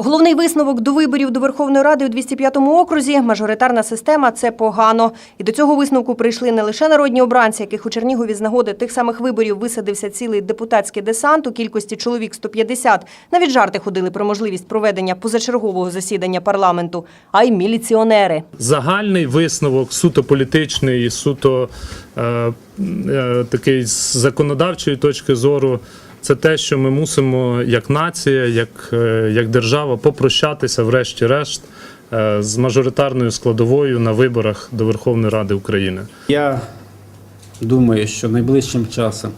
Головний висновок до виборів до Верховної Ради у 205-му окрузі мажоритарна система це погано. І до цього висновку прийшли не лише народні обранці, яких у Чернігові з нагоди тих самих виборів висадився цілий депутатський десант у кількості чоловік 150. Навіть жарти ходили про можливість проведення позачергового засідання парламенту, а й міліціонери. Загальний висновок суто політичний, суто е, е, такий з законодавчої точки зору. Це те, що ми мусимо як нація, як, е, як держава попрощатися, врешті-решт, е, з мажоритарною складовою на виборах до Верховної Ради України. Я думаю, що найближчим часом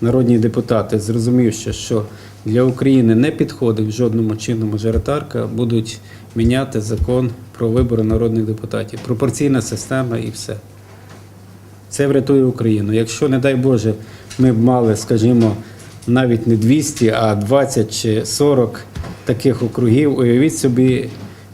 народні депутати, зрозумівши, що для України не підходить в жодному чину мажоритарка, будуть міняти закон про вибори народних депутатів. Пропорційна система і все. Це врятує Україну. Якщо, не дай Боже, ми б мали, скажімо, навіть не 200, а 20 чи 40 таких округів, уявіть собі,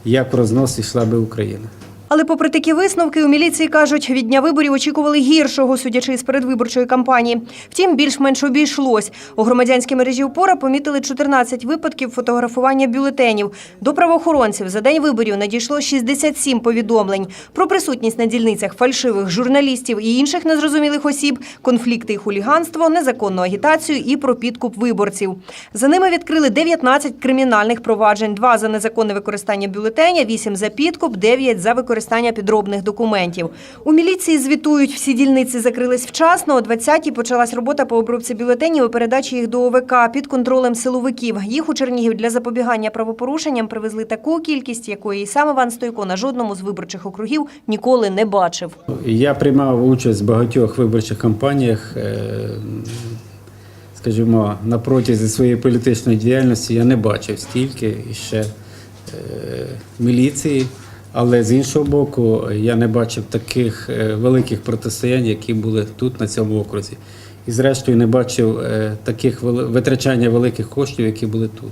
як в рознос йшла би Україна. Але попри такі висновки, у міліції кажуть, від дня виборів очікували гіршого, судячи з передвиборчої кампанії. Втім, більш-менш обійшлось. У громадянській мережі «Опора» помітили 14 випадків фотографування бюлетенів. До правоохоронців за день виборів надійшло 67 повідомлень про присутність на дільницях фальшивих журналістів і інших незрозумілих осіб, конфлікти і хуліганство, незаконну агітацію і про підкуп виборців. За ними відкрили 19 кримінальних проваджень, 2 за незаконне використання бюлетеня, 8 за підкуп, 9 за використання підробних документів. У міліції звітують, всі дільниці закрились вчасно. О 20-й почалась робота по обробці бюлетенів і передачі їх до ОВК під контролем силовиків. Їх у Чернігів для запобігання правопорушенням привезли таку кількість, якої і сам Іван Стойко на жодному з виборчих округів ніколи не бачив. Я приймав участь в багатьох виборчих кампаніях. е, Скажімо, на протязі своєї політичної діяльності я не бачив стільки ще е, міліції, але з іншого боку, я не бачив таких е, великих протистоянь, які були тут, на цьому окрузі. І зрештою не бачив е, таких витрачання великих коштів, які були тут.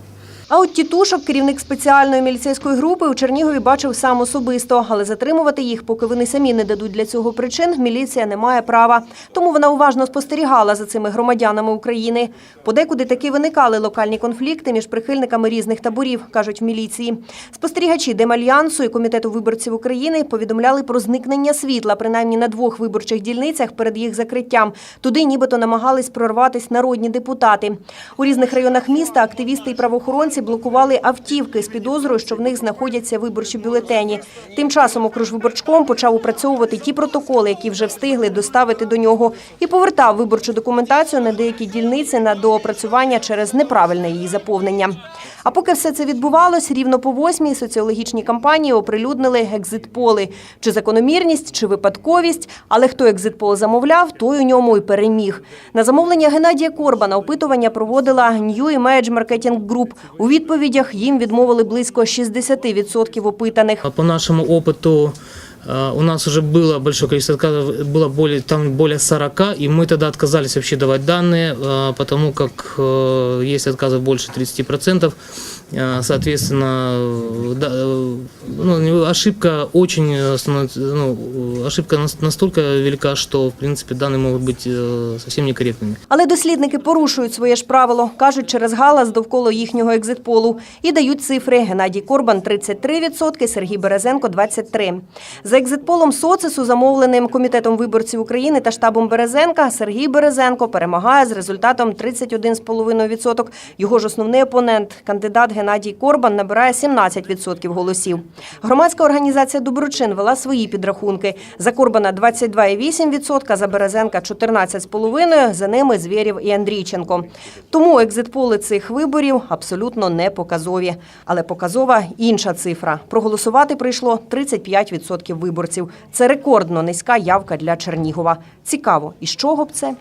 А от тітушок, керівник спеціальної міліцейської групи, у Чернігові бачив сам особисто, але затримувати їх, поки вони самі не дадуть для цього причин, міліція не має права. Тому вона уважно спостерігала за цими громадянами України. Подекуди таки виникали локальні конфлікти між прихильниками різних таборів, кажуть в міліції. Спостерігачі Демальянсу і комітету виборців України повідомляли про зникнення світла, принаймні на двох виборчих дільницях перед їх закриттям. Туди нібито намагались прорватись народні депутати. У різних районах міста активісти і правоохоронці блокували автівки з підозрою, що в них знаходяться виборчі бюлетені. Тим часом окружвиборчком почав опрацьовувати ті протоколи, які вже встигли доставити до нього, і повертав виборчу документацію на деякі дільниці на доопрацювання через неправильне її заповнення. А поки все це відбувалось, рівно по восьмій соціологічні кампанії оприлюднили екзитполи. Чи закономірність, чи випадковість, але хто екзитпол замовляв, той у ньому і переміг. На замовлення Геннадія Корбана опитування проводила New Image Marketing Group. У відповідях їм відмовили близько 60% опитаних. А По нашему опыту э, у нас уже было большое количество отказов, было более, там более 40, и мы тогда отказались вообще давать данные, э, потому как э, есть отказов больше 30%. Э, Соответственно, э, да, э, ну, ошибка очень э, становится, ну, ошибка нас- настолько велика, что, в принципе, данные могут быть э, совсем некорректными. Але дослідники порушують своє ж правило, кажуть через галас довкола їхнього екзитполу і дають цифри. Геннадій Корбан 33%, Сергій Березенко 23%. За екзитполом соцису, замовленим комітетом виборців України та штабом Березенка, Сергій Березенко перемагає з результатом 31,5%. Його ж основний опонент, кандидат Геннадій Корбан, набирає 17% голосів. Громадська організація Доброчин вела свої підрахунки. За Корбана 22,8%, за Березенка 14,5%, за ними Звєрів і Андрійченко. Тому екзитполи цих виборів абсолютно не показові. Але показова інша цифра. Проголосувати прийшло 35% виборців. Це рекордно низька явка для Чернігова. Цікаво, із чого б це?